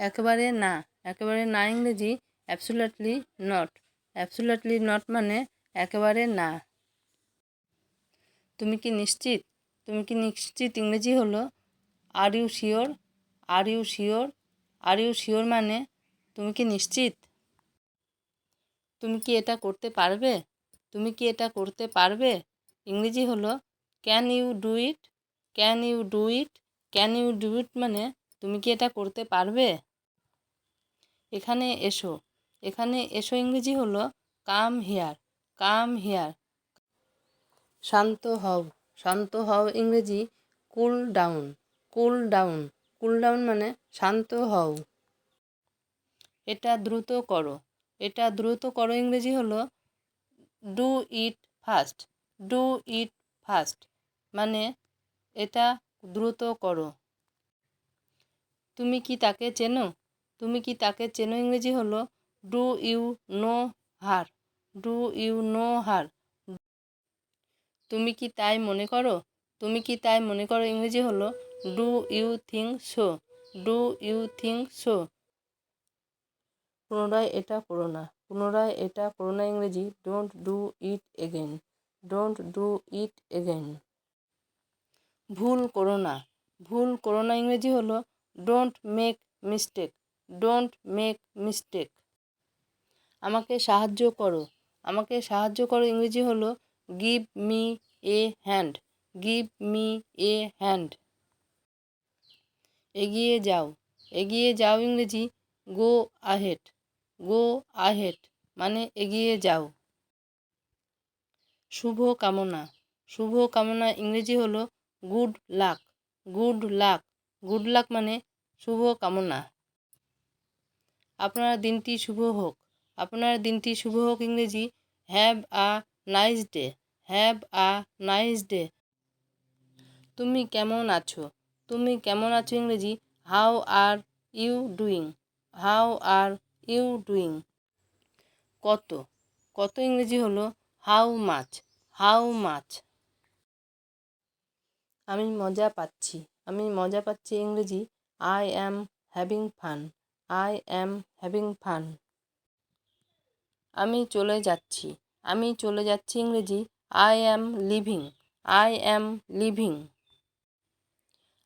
একেবারে না একেবারে না ইংরেজি অ্যাবসোলিউটলি নট অ্যাবসোলিউটলি নট মানে একেবারে না। তুমি কি নিশ্চিত? তুমি কি নিশ্চিত ইংরেজি হলো? Are you sure are you sure are you sure মানে তুমি কি নিশ্চিত? তুমি কি এটা করতে পারবে? তুমি কি এটা করতে পারবে? ইংরেজি হলো can you do it can you do it can you do it মানে তুমি কি এটা করতে পারবে? এখানে এসো। এখানে এসো ইংরেজি হলো কাম হিয়ার কাম হিয়ার। শান্ত হও শান্ত হও ইংরেজি, cool down cool down. Cool down মানে শান্ত হও। এটা দ্রুত করো। এটা দ্রুত করো ইংরেজি হলো do it fast, do it fast. মানে এটা দ্রুত করো। তুমি কি তাকে চেনো? তুমি কি তাকে চেনো ইংরেজি হলো? Do you know her? Do you know her? তুমি কি তাই মনে করো? তুমি কি তাই মনে করো ইংরেজি হলো? Do you think so? Do you think so? পুনরায় এটা করো না। পুনরায় এটা করো না ইংরেজি। Don't do it again don't do it again ভুল করো না। ভুল করো না ইংরেজি হলো, don't make mistake. Don't make mistake আমাকে সাহায্য করো। আমাকে সাহায্য করো ইংরেজি হলো give me a hand give me a hand এগিয়ে যাও। এগিয়ে যাও ইংরেজি গো আহেড গো আহেড মানে এগিয়ে যাও। শুভ কামনা। শুভ কামনা ইংরেজি হলো good luck good luck good luck মানে শুভ কামনা। আপনার দিনটি শুভ হোক। আপনার দিনটি শুভ হোক ইংরেজি। Have a nice day have a nice day তুমি কেমন আছো? তুমি কেমন আছো ইংরেজি? How are you doing how are you doing কত? কত ইংরেজি হলো? হাউ মাছ হাউ মাছ আমি মজা পাচ্ছি। আমি মজা পাচ্ছি ইংরেজি। I am having fun I am having fun আমি চলে যাচ্ছি। আমি চলে যাচ্ছি ইংরেজি। I am leaving I am leaving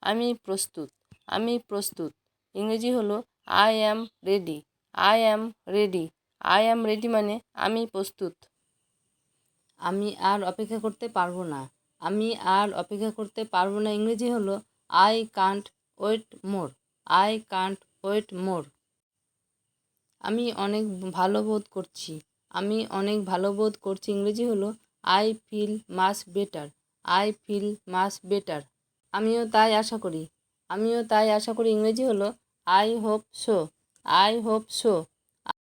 আমি প্রস্তুত। আমি প্রস্তুত। ইংরেজি হলো I am ready I am ready I am ready মানে আমি প্রস্তুত। আমি আর অপেক্ষা করতে পারব না। আমি আর অপেক্ষা করতে পারব না। ইংরেজি হলো I can't wait more I can't wait more. আমি অনেক ভালো বোধ করছি। আমি অনেক ভালো বোধ করছি। ইংরেজি হলো, I feel much better. I feel much better. আমিও তাই আশা করি। আমিও তাই আশা করি। ইংরেজি হলো, I hope so. I hope so.